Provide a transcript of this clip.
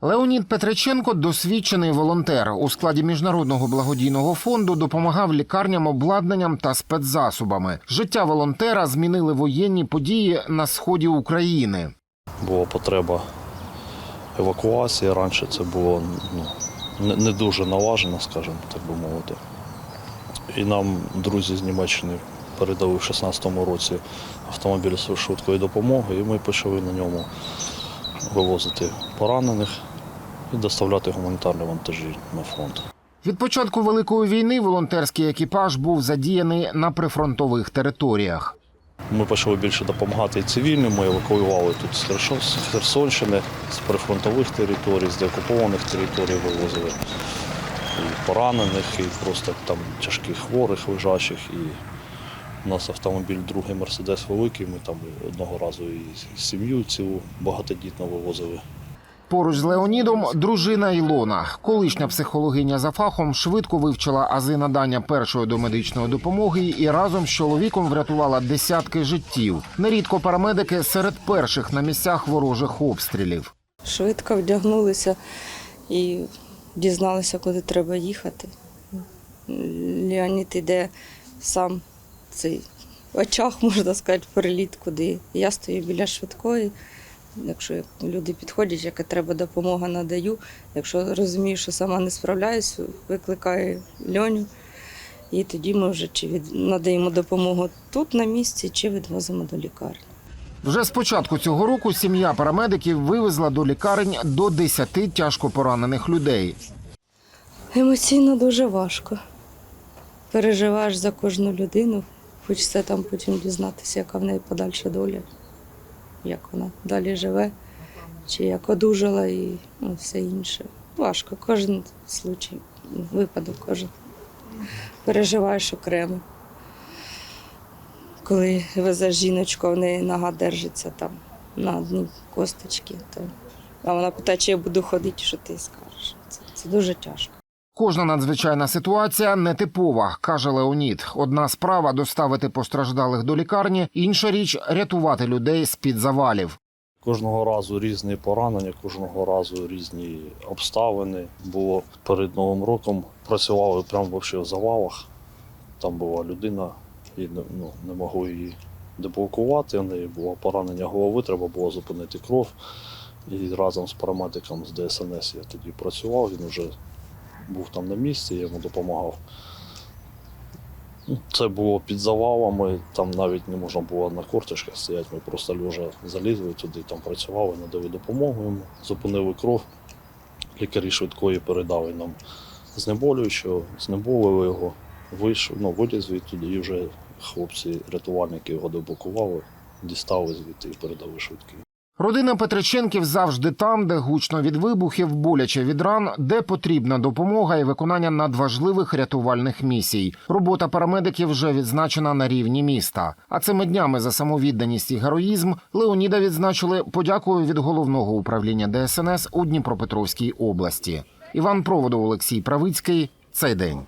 Леонід Петриченко досвідчений волонтер. У складі міжнародного благодійного фонду допомагав лікарням обладнанням та спецзасобами. Життя волонтера змінили воєнні події на сході України. була потреба евакуації. Раніше це було ну, не, дуже налажено, скажімо, так би мовити. І нам друзі з Німеччини передали в 16-му році автомобіль швидкої допомоги, і ми почали на ньому вивозити поранених і доставляти гуманітарні вантажі на фронт. Від початку великої війни волонтерський екіпаж був задіяний на прифронтових територіях. Ми почали більше допомагати цивільним. Ми евакуювали тут з Херсонщини, з прифронтових територій, з деокупованих територій вивозили і поранених, і просто там тяжких хворих, лежачих. І у нас автомобіль другий Мерседес великий. Ми там одного разу і сім'ю цілу багатодітно вивозили. Поруч з Леонідом дружина Ілона, колишня психологиня за фахом, швидко вивчила ази надання першої домедичної допомоги і разом з чоловіком врятувала десятки життів. Нерідко парамедики серед перших на місцях ворожих обстрілів. Швидко вдягнулися і дізналися, куди треба їхати. Леонід іде сам цей очах, можна сказати, переліт куди. Я стою біля швидкої. Якщо люди підходять, яка треба допомога, надаю. Якщо розумію, що сама не справляюсь, викликаю льоню. І тоді ми вже чи від... надаємо допомогу тут на місці, чи відвозимо до лікарні. Вже з початку цього року сім'я парамедиків вивезла до лікарень до 10 тяжко поранених людей. Емоційно дуже важко. Переживаєш за кожну людину, хочеться там потім дізнатися, яка в неї подальша доля, як вона далі живе, чи як одужала і ну, все інше. Важко, кожен случай, випадок, кожен. Переживаєш окремо. Коли везеш жіночку, в неї нога держиться там на одній косточці, то... а вона питає, чи я буду ходити, що ти скажеш. Це, це дуже тяжко. Кожна надзвичайна ситуація нетипова, каже Леонід. Одна справа доставити постраждалих до лікарні, інша річ рятувати людей з під завалів. Кожного разу різні поранення, кожного разу різні обставини. Було перед Новим роком працювали прямо в завалах. Там була людина, і не- ну, не могли її деблокувати. У неї було поранення голови, треба було зупинити кров. І разом з парамедиком з ДСНС я тоді працював, він вже був там на місці, я йому допомагав. Це було під завалами, там навіть не можна було на корточках стояти, ми просто лежа залізли туди, там працювали, надали допомогу йому, зупинили кров. Лікарі швидкої передали нам знеболюючого, знеболили його, вийшов, ну, виліз звідти, і вже хлопці, рятувальники його деблокували, дістали звідти і передали швидкий. Родина Петриченків завжди там, де гучно від вибухів, боляче від ран, де потрібна допомога і виконання надважливих рятувальних місій. Робота парамедиків вже відзначена на рівні міста. А цими днями за самовідданість і героїзм Леоніда відзначили подякою від головного управління ДСНС у Дніпропетровській області. Іван Проводов, Олексій Правицький. Цей день.